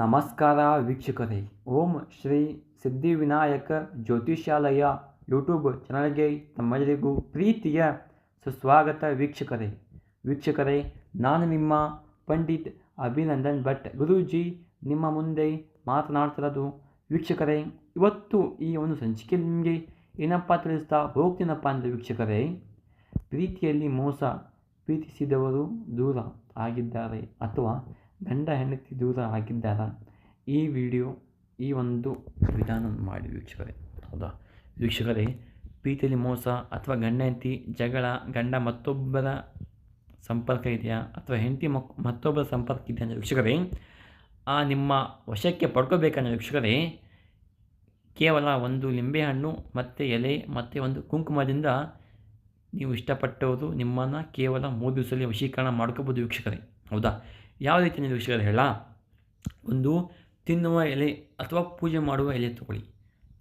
ನಮಸ್ಕಾರ ವೀಕ್ಷಕರೇ. ಓಂ ಶ್ರೀ ಸಿದ್ಧಿವಿನಾಯಕ ಜ್ಯೋತಿಷ್ಯಾಲಯ ಯೂಟ್ಯೂಬ್ ಚಾನಲ್ಗೆ ತಮ್ಮೆಲ್ಲರಿಗೂ ಪ್ರೀತಿಯ ಸುಸ್ವಾಗತ ವೀಕ್ಷಕರೇ. ವೀಕ್ಷಕರೇ, ನಾನು ನಿಮ್ಮ ಪಂಡಿತ್ ಅಭಿನಂದನ್ ಭಟ್ ಗುರೂಜಿ. ನಿಮ್ಮ ಮುಂದೆ ಮಾತನಾಡ್ತಿರೋದು ವೀಕ್ಷಕರೇ, ಇವತ್ತು ಈ ಒಂದು ಸಂಚಿಕೆ ನಿಮಗೆ ಏನಪ್ಪ ತಿಳಿಸ್ತಾ ಹೋಗ್ತೀನಪ್ಪ ಅಂದರೆ ವೀಕ್ಷಕರೇ, ಪ್ರೀತಿಯಲ್ಲಿ ಮೋಸ ಪ್ರೀತಿಸಿದವರು ದೂರ ಆಗಿದ್ದಾರೆ. ಅಥವಾ ಗಂಡ ಹೆಂಡತಿ ದೂರ ಆಗಿದ್ದಾರ ಈ ವಿಡಿಯೋ, ಈ ಒಂದು ವಿಧಾನ ಮಾಡಿ ವೀಕ್ಷಕರೇ. ಹೌದಾ? ವೀಕ್ಷಕರೇ ಪ್ರೀತಿಯಲ್ಲಿ ಮೋಸ ಅಥವಾ ಗಂಡ ಹೆಂಡತಿ ಜಗಳ, ಗಂಡ ಮತ್ತೊಬ್ಬರ ಸಂಪರ್ಕ ಇದೆಯಾ ಅಥವಾ ಹೆಂಡತಿ ಮಕ್, ಮತ್ತೊಬ್ಬರ ಸಂಪರ್ಕ ಇದೆಯಾ ಅಂದರೆ ವೀಕ್ಷಕರೇ, ಆ ನಿಮ್ಮ ವಶಕ್ಕೆ ಪಡ್ಕೋಬೇಕಂದ್ರೆ ವೀಕ್ಷಕರೇ, ಕೇವಲ ಒಂದು ಲಿಂಬೆಹಣ್ಣು, ಮತ್ತು ಎಲೆ, ಮತ್ತು ಒಂದು ಕುಂಕುಮದಿಂದ ನೀವು ಇಷ್ಟಪಟ್ಟವರು ನಿಮ್ಮನ್ನು ಕೇವಲ ಮೂರು ದಿವಸದಲ್ಲಿ ವಶೀಕರಣ ಮಾಡ್ಕೋಬೋದು ವೀಕ್ಷಕರೇ. ಹೌದಾ? ಯಾವ ರೀತಿ ನೀವು ವಿಷಯಗಳು ಹೇಳ ಒಂದು, ತಿನ್ನುವ ಎಲೆ ಅಥವಾ ಪೂಜೆ ಮಾಡುವ ಎಲೆ ತೊಗೊಳ್ಳಿ.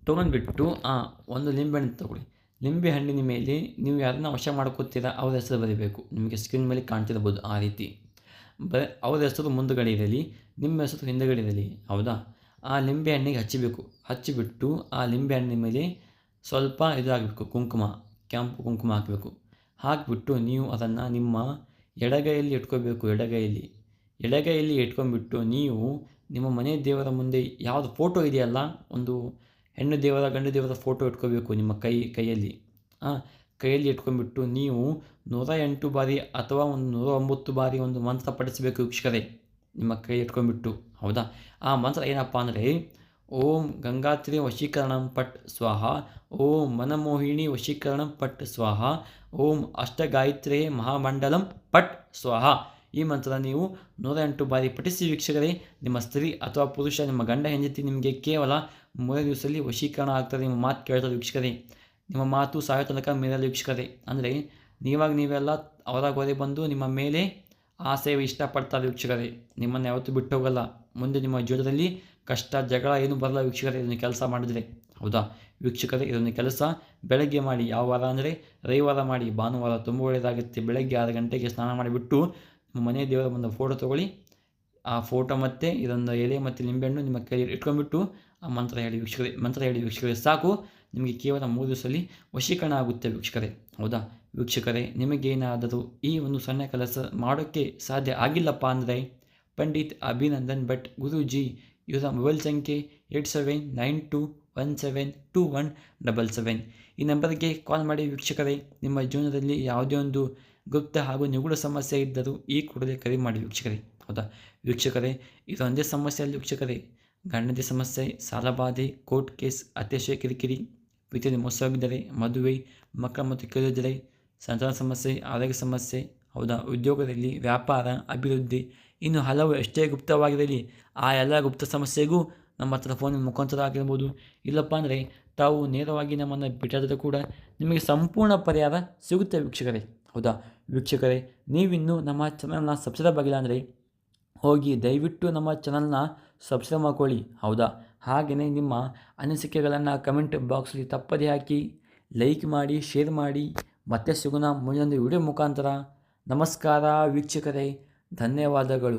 ತೊಗೊಂಡ್ಬಿಟ್ಟು, ಆ ಒಂದು ಲಿಂಬೆಹಣ್ಣು ತೊಗೊಳ್ಳಿ. ಲಿಂಬೆ ಹಣ್ಣಿನ ಮೇಲೆ ನೀವು ಯಾರನ್ನ ವಶ ಮಾಡ್ಕೋತೀರಾ, ಅವ್ರ ಹೆಸರು ಬರೀಬೇಕು. ನಿಮಗೆ ಸ್ಕ್ರೀನ್ ಮೇಲೆ ಕಾಣ್ತಿರ್ಬೋದು ಆ ರೀತಿ. ಬ, ಅವ್ರ ಹೆಸರು ಮುಂದುಗಡೆ ಇರಲಿ ನಿಮ್ಮ ಹೆಸರು ಹಿಂದುಗಡೆ ಇರಲಿ ಹೌದಾ? ಆ ಲಿಂಬೆ ಹಣ್ಣಿಗೆ ಹಚ್ಚಬೇಕು ಹಚ್ಚಿಬಿಟ್ಟು, ಆ ಲಿಂಬೆ ಹಣ್ಣಿನ ಮೇಲೆ ಸ್ವಲ್ಪ ಇದು ಆಗಬೇಕು ಕುಂಕುಮ, ಕೆಂಪು ಕುಂಕುಮ ಹಾಕಬೇಕು. ಹಾಕಿಬಿಟ್ಟು, ನೀವು ಅದನ್ನು ನಿಮ್ಮ ಎಡಗೈಯಲ್ಲಿ ಇಟ್ಕೋಬೇಕು, ಎಡಗೈಯಲ್ಲಿ. ಎಡಗೈಯಲ್ಲಿ ಇಟ್ಕೊಂಡ್ಬಿಟ್ಟು ನೀವು ನಿಮ್ಮ ಮನೆ ದೇವರ ಮುಂದೆ ಯಾವುದು ಫೋಟೋ ಇದೆಯಲ್ಲ, ಒಂದು ಹೆಣ್ಣು ದೇವರ, ಗಂಡು ದೇವರ ಫೋಟೋ ಇಟ್ಕೋಬೇಕು ನಿಮ್ಮ ಕೈ, ಕೈಯಲ್ಲಿ. ಕೈಯಲ್ಲಿ ಇಟ್ಕೊಂಡ್ಬಿಟ್ಟು ನೀವು ನೂರ ಎಂಟು ಬಾರಿ ಅಥವಾ ಒಂದು ನೂರ ಒಂಬತ್ತು ಬಾರಿ ಒಂದು ಮಂತ್ರ ಪಡಿಸಬೇಕು ವೀಕ್ಷಕರೇ, ನಿಮ್ಮ ಕೈ ಇಟ್ಕೊಂಡ್ಬಿಟ್ಟು, ಹೌದಾ? ಆ ಮಂತ್ರ ಏನಪ್ಪ ಅಂದರೆ, ಓಂ ಗಂಗಾತ್ರಿ ವಶೀಕರಣಂ ಪಟ್ ಸ್ವಾಹ, ಓಂ ಮನಮೋಹಿಣಿ ವಶೀಕರಣಂ ಪಟ್ ಸ್ವಾಹ, ಓಂ ಅಷ್ಟಗಾಯತ್ರಿ ಮಹಾಮಂಡಲಂ ಪಟ್ ಸ್ವಾಹ. ಈ ಮಂತ್ರ ನೀವು ನೂರ ಎಂಟು ಬಾರಿ ಪಠಿಸಿ ವೀಕ್ಷಕರೇ, ನಿಮ್ಮ ಸ್ತ್ರೀ ಅಥವಾ ಪುರುಷ, ನಿಮ್ಮ ಗಂಡ, ಹೆಂಡತಿ ನಿಮಗೆ ಕೇವಲ ಮೂರೇ ದಿವಸದಲ್ಲಿ ವಶೀಕರಣ ಆಗ್ತದೆ ನಿಮ್ಮ ಮಾತು ಕೇಳ್ತಾರೆ ವೀಕ್ಷಕರೇ. ನಿಮ್ಮ ಮಾತು ಸಾಯೋ ತನಕ ಮೇಲೆ ವೀಕ್ಷಕರೇ. ಅಂದರೆ ನೀವಾಗ ನೀವೆಲ್ಲ ಅವರ ಹೊರೆ ಬಂದು ನಿಮ್ಮ ಮೇಲೆ ಆಸೆ ಇಷ್ಟಪಡ್ತಾರೆ ವೀಕ್ಷಕರೇ. ನಿಮ್ಮನ್ನು ಯಾವತ್ತೂ ಬಿಟ್ಟು ಹೋಗಲ್ಲ. ಮುಂದೆ ನಿಮ್ಮ ಜೀವನದಲ್ಲಿ ಕಷ್ಟ, ಜಗಳ ಏನು ಬರಲ್ಲ ವೀಕ್ಷಕರೇ, ಇದನ್ನು ಕೆಲಸ ಮಾಡಿದರೆ. ಹೌದಾ? ವೀಕ್ಷಕರೇ, ಇದನ್ನು ಕೆಲಸ ಬೆಳಗ್ಗೆ ಮಾಡಿ, ಯಾವ ವಾರ ಅಂದರೆ ರವಿವಾರ ಮಾಡಿ, ಭಾನುವಾರ ತುಂಬ ಒಳ್ಳೆಯದಾಗುತ್ತೆ. ಬೆಳಗ್ಗೆ ಆರು ಗಂಟೆಗೆ ಸ್ನಾನ ಮಾಡಿಬಿಟ್ಟು ಮನೆ ದೇವರ ಒಂದು ಫೋಟೋ ತೊಗೊಳ್ಳಿ. ಆ ಫೋಟೋ ಮತ್ತು ಇದೊಂದು ಎಲೆ ಮತ್ತು ನಿಂಬೆಹಣ್ಣು ನಿಮ್ಮ ಕೈಯಲ್ಲಿ ಇಟ್ಕೊಂಡ್ಬಿಟ್ಟು ಆ ಮಂತ್ರ ಹೇಳಿ ವೀಕ್ಷಕರೇ, ಮಂತ್ರ ಹೇಳಿ ವೀಕ್ಷಕರೇ, ಸಾಕು. ನಿಮಗೆ ಕೇವಲ ಮೂರು ದಿವಸದಲ್ಲಿ ವಶೀಕರಣ ಆಗುತ್ತೆ ವೀಕ್ಷಕರೇ. ಹೌದಾ? ವೀಕ್ಷಕರೇ, ನಿಮಗೇನಾದರೂ ಈ ಒಂದು ಸಣ್ಣ ಕೆಲಸ ಮಾಡೋಕ್ಕೆ ಸಾಧ್ಯ ಆಗಿಲ್ಲಪ್ಪ ಅಂದರೆ ಪಂಡಿತ್ ಅಭಿನಂದನ್ ಭಟ್ ಗುರೂಜಿ, ಇವರ ಮೊಬೈಲ್ ಸಂಖ್ಯೆ eight seven nine two one seven two one double seven ಈ ನಂಬರ್ಗೆ ಕಾಲ್ ಮಾಡಿ ವೀಕ್ಷಕರೇ ನಿಮ್ಮ ಜೀವನದಲ್ಲಿ ಯಾವುದೇ ಒಂದು ಗುಪ್ತ ಹಾಗೂ ನಿಗೂಢ ಸಮಸ್ಯೆ ಇದ್ದರೂ ಈ ಕೂಡಲೇ ಕರೆ ಮಾಡಿ ವೀಕ್ಷಕರೇ ಹೌದಾ ವೀಕ್ಷಕರೇ ಇದೊಂದೇ ಸಮಸ್ಯೆಯಲ್ಲಿ ವೀಕ್ಷಕರೇ ಗಂಡದ ಸಮಸ್ಯೆ ಸಾಲಬಾಧೆ ಕೋರ್ಟ್ ಕೇಸ್ ಅತ್ಯಾಶಯ ಕಿರಿಕಿರಿ ಪ್ರೀತಿಯಲ್ಲಿ ಮೋಸವಾಗಿದ್ದರೆ ಮದುವೆ ಮಕ್ಕಳ ಮತ್ತು ಕೇಳಿದರೆ ಸಂತಾನ ಸಮಸ್ಯೆ ಆರೋಗ್ಯ ಸಮಸ್ಯೆ ಹೌದಾ ಉದ್ಯೋಗದಲ್ಲಿ ವ್ಯಾಪಾರ ಅಭಿವೃದ್ಧಿ ಇನ್ನು ಹಲವು ಎಷ್ಟೇ ಗುಪ್ತವಾಗಿರಲಿ ಆ ಎಲ್ಲ ಗುಪ್ತ ಸಮಸ್ಯೆಗೂ ನಮ್ಮ ಹತ್ರ ಫೋನಿನ ಮುಖಾಂತರ ಆಗಿರ್ಬೋದು ಇಲ್ಲಪ್ಪ ಅಂದರೆ ತಾವು ನೇರವಾಗಿ ನಮ್ಮನ್ನು ಬಿಟ್ಟಾದರೂ ಕೂಡ ನಿಮಗೆ ಸಂಪೂರ್ಣ ಪರಿಹಾರ ಸಿಗುತ್ತೆ ವೀಕ್ಷಕರೇ. ಹೌದಾ? ವೀಕ್ಷಕರೇ, ನೀವಿನ್ನೂ ನಮ್ಮ ಚಾನಲ್ನ ಸಬ್ಸ್ಕ್ರೈಬ್ ಆಗಿಲ್ಲ ಅಂದರೆ ಹೋಗಿ ದಯವಿಟ್ಟು ನಮ್ಮ ಚಾನಲ್ನ ಸಬ್ಸ್ಕ್ರೈಬ್ ಮಾಡ್ಕೊಳ್ಳಿ. ಹೌದಾ? ಹಾಗೆಯೇ ನಿಮ್ಮ ಅನಿಸಿಕೆಗಳನ್ನು ಕಮೆಂಟ್ ಬಾಕ್ಸಲ್ಲಿ ತಪ್ಪದೇ ಹಾಕಿ ಲೈಕ್ ಮಾಡಿ ಶೇರ್ ಮಾಡಿ. ಮತ್ತೆ ಸಿಗೋಣ ಮುಂದೊಂದು ವಿಡಿಯೋ ಮುಖಾಂತರ. ನಮಸ್ಕಾರ ವೀಕ್ಷಕರೇ, ಧನ್ಯವಾದಗಳು.